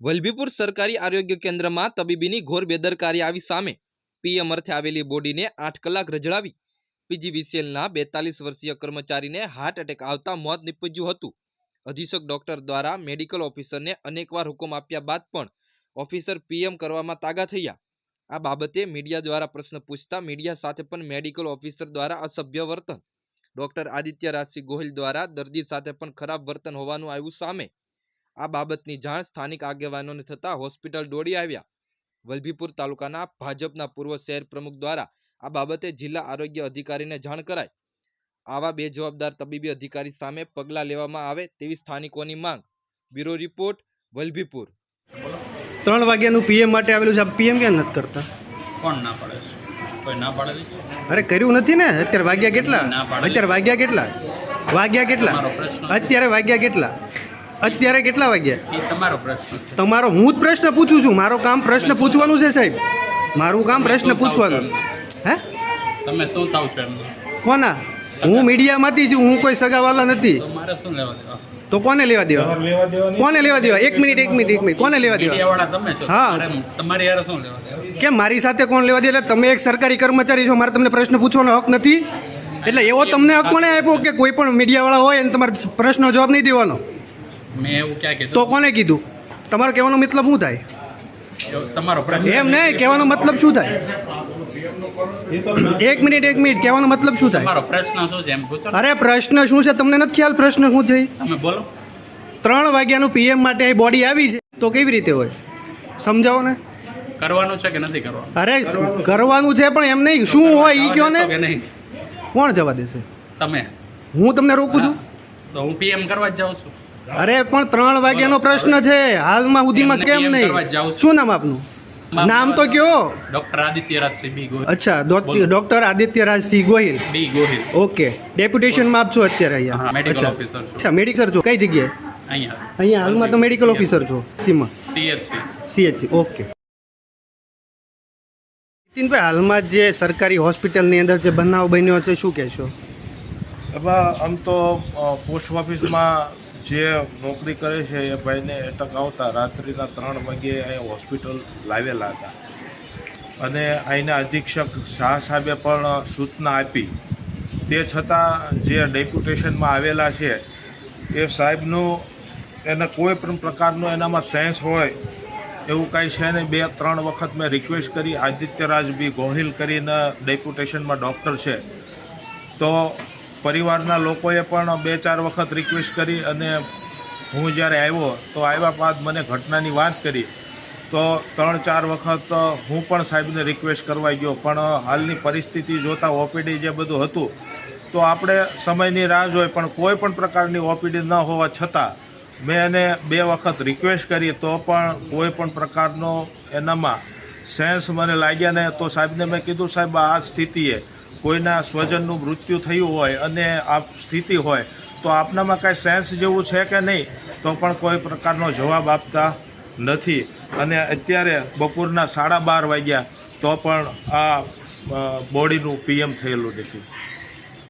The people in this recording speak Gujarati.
વલભીપુર સરકારી આરોગ્ય કેન્દ્રમાં તબીબીની ઘોર બેદરકારી આવી સામે પીએમ અર્થે આવેલી બોડીને આઠ કલાક રજડાવી. પીજીવીસીએલના બેતાલીસ વર્ષીય કર્મચારીને હાર્ટ એટેક આવતા મોત નીપજ્યું હતું. અધિક્ષક ડોક્ટર દ્વારા મેડિકલ ઓફિસરને અનેકવાર હુકમ આપ્યા બાદ પણ ઓફિસર પીએમ કરવામાં તાગા થયા. આ બાબતે મીડિયા દ્વારા પ્રશ્ન પૂછતા મીડિયા સાથે પણ મેડિકલ ઓફિસર દ્વારા અસભ્ય વર્તન. ડોક્ટર આદિત્ય રાજસિંહ ગોહિલ દ્વારા દર્દી સાથે પણ ખરાબ વર્તન હોવાનું આવ્યું સામે આ બાબતની જાણ સ્થાનિક આગેવાનોને થતાં હોસ્પિટલ દોડી આવ્યા. વલભીપુર તાલુકાના ભાજપના પૂર્વ શહેર પ્રમુખ દ્વારા આ બાબતે જિલ્લા આરોગ્ય અધિકારીને જાણ કરાઈ. આવા બે જવાબદાર તબીબી અધિકારી સામે પગલાં લેવામાં આવે તેવી સ્થાનિકોની માંગ. Bureau report Vallabhipur. ત્રણ વાગ્યાનું પીએમ માટે આવેલું છે. પીએમ કેમ નથી કરતા? કોણ ના પાડે કોઈ ના પાડે અરે કર્યું નથી ને. અત્યારે વાગ્યા કેટલા? અત્યારે વાગ્યા કેટલા? વાગ્યા કેટલા? અત્યારે વાગ્યા કેટલા? અત્યારે કેટલા વાગ્યા? તમારો પ્રશ્ન તમારો હું જ પ્રશ્ન પૂછું છું. મારો કામ પ્રશ્ન પૂછવાનું છે સાહેબ. મારું કામ પ્રશ્ન પૂછવાનું છો? હે? તમે શું થાવ છો કોના? હું મીડિયામાંથી છું. હું કોઈ સગાવાલા નથી. તો મારે શું લેવા દેવા? તો કોને લેવા દેવા? કોને લેવા દેવા? એક મિનિટ એક મિનિટ એક મિનિટ. કોને લેવા દેવા? મીડિયાવાળા તમે છો? હા. મારે- તમારી યાર શું લેવા કેમ મારી સાથે કોણ લેવા દે એટલે તમે એક સરકારી કર્મચારી છો. મારે તમને પ્રશ્ન પૂછવાનો હક નથી. એટલે એવો તમને હક કોણે આપ્યો કે કોઈ પણ મીડિયાવાળા હોય અને તમારે પ્રશ્નનો જવાબ નહીં દેવાનો? મેં એવું ક્યાં કીધું? તો કોને કીધું? તમારો કહેવાનો મતલબ શું થાય? તમારો પ્રશ્ન એમ નહીં કહેવાનો મતલબ શું થાય? એક મિનિટ એક મિનિટ કહેવાનો મતલબ શું થાય? તમારો પ્રશ્ન શું છે એમ પૂછો અરે પ્રશ્ન શું છે? તમને નથી ખ્યાલ પ્રશ્ન શું છે? તમે બોલો. ત્રણ વાગ્યાનું પીએમ માટે અહીં બોડી આવી છે. તો કેવી રીતે હોય? સમજાવો ને. કરવાનું છે કે નથી કરવાનું? અરે કરવાનું છે પણ એમ નહીં. શું હોય એ કયો ને? કોણ જવા દેશે? તમે. હું તમને રોકું છું? તો હું પીએમ કરવા જ જાઉં છું. અરે પણ ત્રણ વાગ્યાનો પ્રશ્ન છે. હાલમાં સુધીમાં કેમ નહીં. શું નામ આપનું? નામ તો કયો? Doctor Aditya Rajsinh B Gohil. અચ્છા. Doctor Aditya Rajsinh Gohil. B Gohil. Okay. ડેપ્યુટેશનમાં છો અત્યારે અહીંયા? મેડિકલ અચ્છા. officer અચ્છા મેડિકલ છો. કઈ જગ્યાએ? અહીંયા. અહીંયા હાલમાં તો મેડિકલ ઓફિસર છો. સીમાં. CHC CHC okay. નીતિનભાઈ હાલમાં જે સરકારી હોસ્પિટલની અંદર જે બનાવ બન્યો છે શું કહેશો? આમ તો પોસ્ટ ઓફિસમાં જે નોકરી કરે છે એ ભાઈને એટક આવતા રાત્રિના ત્રણ વાગ્યે અહીં હોસ્પિટલ લાવેલા હતા. અને અહીંના અધિક્ષક શાહ સાહેબે પણ સૂચના આપી. તે છતાં જે ડેપ્યુટેશનમાં આવેલા છે, એ સાહેબનું એને કોઈ પણ પ્રકારનો એનામાં સેન્સ હોય એવું કાંઈ છે ને બે, ત્રણ વખત મેં રિક્વેસ્ટ કરી, આદિત્યરાજ બી ગોહિલ કરીને ડેપ્યુટેશનમાં ડૉક્ટર છે. તો પરિવારના લોકોએ પણ બે ચાર વખત રિક્વેસ્ટ કરી અને હું જ્યારે આવ્યો, તો આવ્યા બાદ મને ઘટનાની વાત કરી. તો ત્રણ ચાર વખત હું પણ સાહેબને રિક્વેસ્ટ કરવા ગયો, પણ હાલની પરિસ્થિતિ જોતાં ઓપીડી જે બધું હતું, તો આપણે સમયની રાહ જોઈ, પણ કોઈ પણ પ્રકારની ઓપીડી ન હોવા છતાં મેં એને બે વખત રિક્વેસ્ટ કરી, તો પણ કોઈ પણ પ્રકારનો એનામાં સેન્સ મને લાગ્યા ને તો સાહેબને મેં કીધું, સાહેબ, આ સ્થિતિએ કોઈના સ્વજનનું મૃત્યુ થયું હોય અને આ સ્થિતિ હોય, તો આપનામાં કાંઈ સેન્સ જેવું છે કે નહીં, તો પણ કોઈ પ્રકારનો જવાબ આપતા નથી. અને અત્યારે બપોરના સાડા બાર વાગ્યા, તો પણ આ બોડીનું પીએમ થયેલું નથી.